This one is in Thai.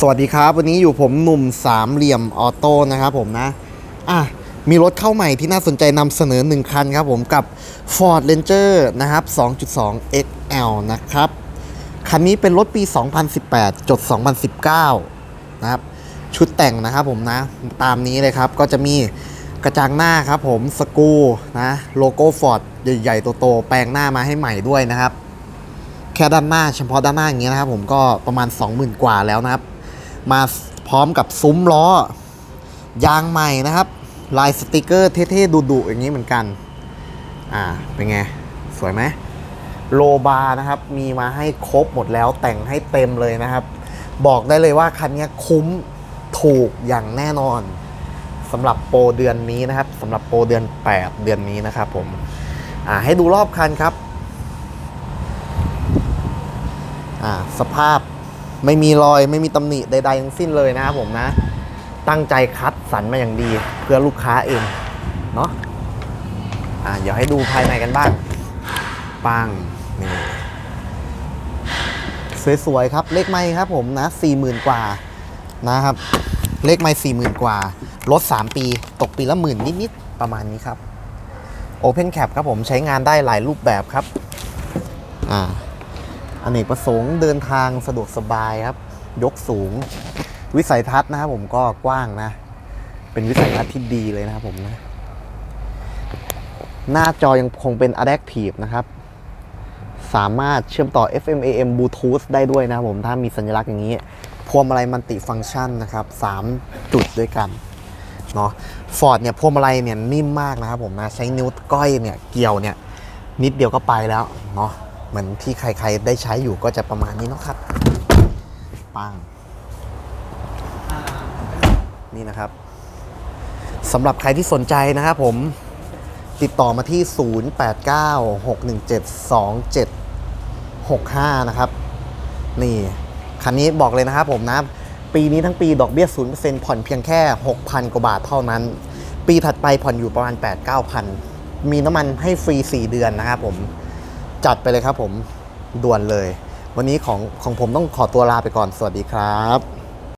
สวัสดีครับ วันนี้อยู่ผมหนุ่มสามเหลี่ยมออโต้นะครับผมนะอะมีรถเข้าใหม่ที่น่าสนใจนำเสนอ 1 คันครับผมกับ Ford Ranger นะครับ 2.2 XL นะครับ คันนี้เป็นรถปี 2018 จด 2019 นะครับ ชุดแต่งนะครับผมนะ ตามนี้เลยครับ ก็จะมีกระจังหน้าครับผมสกูนะโลโก้ Ford ใหญ่ๆโตๆแปลงหน้ามาให้ใหม่ด้วยนะครับ แค่ด้านหน้าเฉพาะด้านหน้าอย่างเงี้ยนะครับผมก็ประมาณ 20,000 กว่าแล้วนะครับ มาพร้อมกับซุ้มล้อ ยางใหม่นะครับ ลายสติกเกอร์เท่ๆดุๆอย่างนี้เหมือนกัน อ่า เป็นไง สวยไหมโลบาร์นะครับ มีมาให้ครบหมดแล้วแต่งให้เต็มเลยนะครับ บอกได้เลยว่าคันนี้คุ้มถูกอย่างแน่นอนสำหรับโปรเดือนนี้นะครับสำหรับโปรเดือน 8 เดือนนี้นะครับผมอ่าให้ดูรอบคันครับอ่าสภาพ ไม่มีรอยไม่มีตำหนิใดๆทั้งสิ้นเลยนะครับผมนะ ตั้งใจคัดสรรมาอย่างดีเพื่อลูกค้าเองเนาะอ่าเดี๋ยวให้ดูภายในกันบ้างปังนี่สวยๆครับ เลขไม่ครับผมนะสี่หมื่นกว่านะครับ เลขไม่สี่หมื่นกว่ารถ3ปี ตกปีละหมื่นนิดๆประมาณนี้ครับ Open Cap ครับผมใช้งานได้หลายรูปแบบครับ อ่า อเนกประสงค์เดินทางสะดวกสบายครับ ยกสูง วิสัยทัศน์นะครับผมก็กว้างนะ เป็นวิสัยทัศน์ที่ดีเลยนะครับผมนะ หน้าจอยังคงเป็น Adaptive นะครับ สามารถเชื่อมต่อ FM AM Bluetooth ได้ด้วยนะครับผมถ้ามีสัญลักษณ์อย่างนี้ พวงมาลัยมันติฟังก์ชันนะครับ 3 จุดด้วยกันเนาะฟอร์ดเนี่ยพวงมาลัยเนี่ยนิ่มมากนะครับผมนะใช้นิ้วก้อยเนี่ยเกี่ยวเนี่ยนิดเดียวก็ไปแล้วเนาะ เหมือนที่ใครๆได้ใช้อยู่ก็จะประมาณนี้เนาะครับปังนี่นะครับสำหรับใครที่สนใจนะครับผมติดต่อมาที่ 0896172765 นะครับ นี่ คันนี้บอกเลยนะครับผมนะ ปีนี้ทั้งปีดอกเบี้ย 0%ผ่อนเพียงแค่ 6,000 กว่าบาทเท่านั้น ปีถัดไปผ่อนอยู่ประมาณ 8-9,000 มีน้ำมันให้ฟรี 4 เดือนนะครับผม จัดไปเลยครับผมด่วนเลย วันนี้ของของผมต้องขอตัวลาไปก่อนสวัสดีครับ